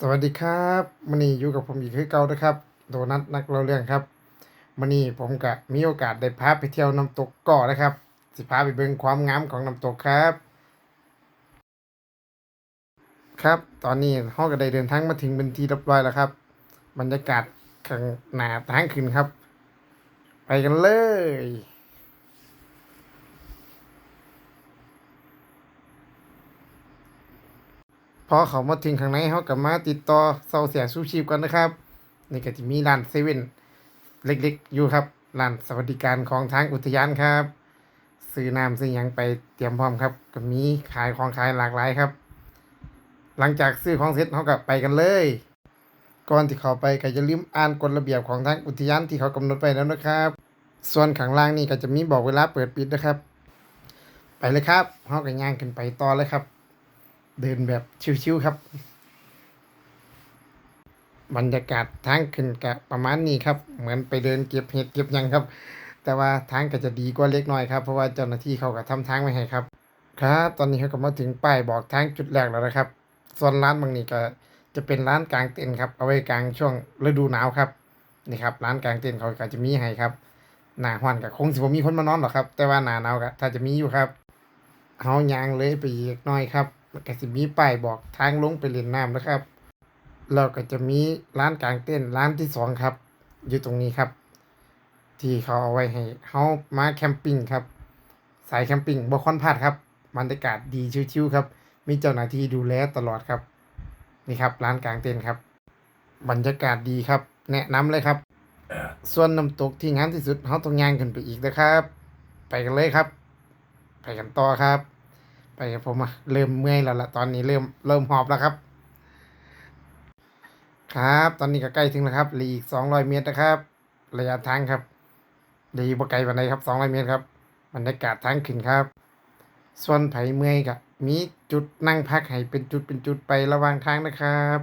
สวัสดีครับมันนี้อยู่กับผมอีกคือเก่านะครับโดนัทนักเล่าเรื่องครับมันนี้ผมก็มีโอกาสได้พาไปเที่ยวน้ำตกก่อนะครับ สิพาไปเบิ่งความงามของน้ำตกครับ ครับ ตอนนี้เราก็ได้เดินทางมาถึงเป็นที่เรียบร้อยแล้วครับ บรรยากาศข้างหน้าทางขึ้นครับ ไปกันเลย พอเขามาถึงข้างในเขากับมาติดต่อเซาเสียสู้ชีพกันนะครับนี่ก็จะมีร้านเซเว่นเล็กๆ อยู่ครับร้านสวัสดิการของทางอุทยานครับ ซื้อน้ำซื้อยังไปเตรียมพร้อมครับ ก็มีขายของขายหลากหลายครับ หลังจากซื้อของเสร็จเขาก็ไปกันเลย ก่อนที่เขาไปก็อย่าลืมอ่านกฎระเบียบของทางอุทยานที่เขากำหนดไปแล้วนะครับ ส่วนข้างล่างนี่ก็จะมีบอกเวลาเปิดปิดนะครับ ไปเลยครับเขาก็ย่างขึ้นไปต่อเลยครับ เดินแบบชิวๆครับ บรรยากาศทางขึ้นกะประมาณนี้ครับ เหมือนไปเดินเก็บเห็ดเก็บยังครับ แต่ว่าทางก็จะดีกว่าเล็กน้อยครับ เพราะว่าเจ้าหน้าที่เขาก็ทำทางไว้ให้ครับ ครับ ตอนนี้เขาก็มาถึงป้ายบอกทางจุดแรกแล้วนะครับ ส่วนร้านบางนี้ก็จะเป็นร้านกลางเต็นท์ครับ เอาไว้กลางช่วงฤดูหนาวครับนี่ครับร้านกลางเต็นท์เขาก็จะมีให้ครับหน้าห้อนก็คงสิบ่มีคนมานอนหรอกครับ แต่ว่าหน้าหนาวก็ถ้าจะมีอยู่ครับเฮายางเลยไปอีกน่อยครับ แล้วก็สิมีป้ายบอกทางลงไปเล่นน้ำนะครับแล้วก็จะมีร้านกลางเต้นร้านที่สองครับ อยู่ตรงนี้ครับ ที่เขาเอาไว้ให้เฮามาแคมปิ้งครับ สายแคมปิ้งบ่ค่อนพลาดครับบรรยากาศดีชิวๆครับ มีเจ้าหน้าที่ดูแลตลอดครับ นี่ครับ ร้านกลางเต็นครับ บรรยากาศดีครับ แนะนำเลยครับส่วนน้ำตกที่งามที่สุดเฮาต้องย่างขึ้นไปอีกนะครับ ไปกันเลยครับ ไปกันต่อครับ ไปครับผมอะเริ่มเมื่อยแล้วล่ะตอนนี้เริ่มเริ่มหอบแล้วครับ ครับ ตอนนี้ก็ใกล้ถึงแล้วครับเหลืออีกสองร้อยเมตรนะครับ ระยะทางครับเหลืออีกบ่ไกลปานใดครับสองร้อยเมตรครับบรรยากาศทางขึ้นครับ ส่วนไผ่เมื่อยก็มีจุดนั่งพักให้เป็นจุดเป็นจุดไประหว่างทางนะครับ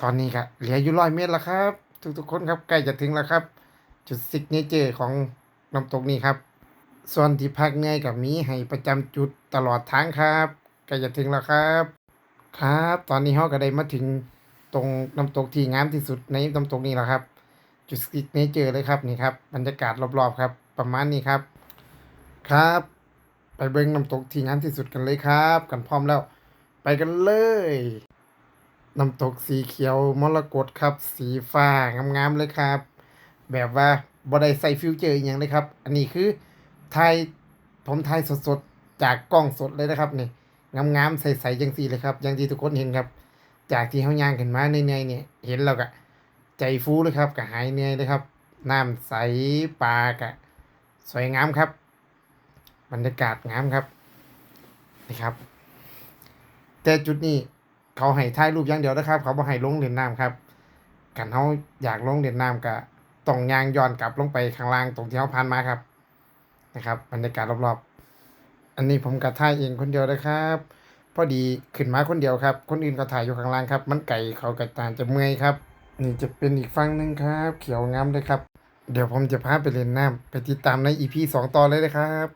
ตอนนี้ก็เหลืออยู่ร้อยเมตรแล้วครับ ทุกๆคนครับใกล้จะถึงแล้วครับ จุดซิกเนเจอร์ของน้ำตกนี้ครับ ส่วนที่พักเหนื่อยกับมีให้ประจำจุดตลอดทางครับใกล้จะถึงแล้วครับ ครับ ตอนนี้เราก็ได้มาถึงตรงน้ำตกที่งามที่สุดในน้ำตกนี้แล้วครับ จุดซิกเนเจอร์เลยครับนี่ครับบรรยากาศรอบๆครับ ประมาณนี้ครับ ครับ ไปเบิ่งน้ำตกที่งามที่สุดกันเลยครับ กันพร้อมแล้ว ไปกันเลยน้ำตกสีเขียวมรกตครับ สีฟ้างามๆเลยครับ แบบว่าบ่ได้ใส่ฟิวเจอร์อย่างเลยครับ อันนี้คือ ถ่ายผมถ่ายสดๆ จากกล้องสดเลยนะครับนี่งามๆใสๆจังซี่เลยครับอย่างที่ทุกคนเห็นครับ จากที่เฮาย่างขึ้นมาเนยๆเนี่ยเห็นแล้วก็ใจฟูเลยครับก็หายเหนื่อยเลยครับน้ำใสปลาก็สวยงามครับ บรรยากาศงามครับนี่ครับ แต่จุดนี้เขาให้ถ่ายรูปอย่างเดียวนะครับ เขาบ่ให้ลงเล่นน้ำครับกันเขาอยากลงเล่นน้ำก็ต้องยางย้อนกลับลงไปข้างล่างตรงที่เขาผ่านมาครับ นะครับบรรยากาศรอบๆ อันนี้ผมก็ถ่ายเองคนเดียวนะครับ พอดีขึ้นมาคนเดียวครับ คนอื่นก็ถ่ายอยู่ข้างล่างครับ มันไก่เขากระตานจะเมื่อยครับ นี่จะเป็นอีกฟังหนึ่งครับ เขียวงามเลยครับ เดี๋ยวผมจะพาไปเล่นน้ำไปติดตามในอีพีสองตอนเลยนะครับ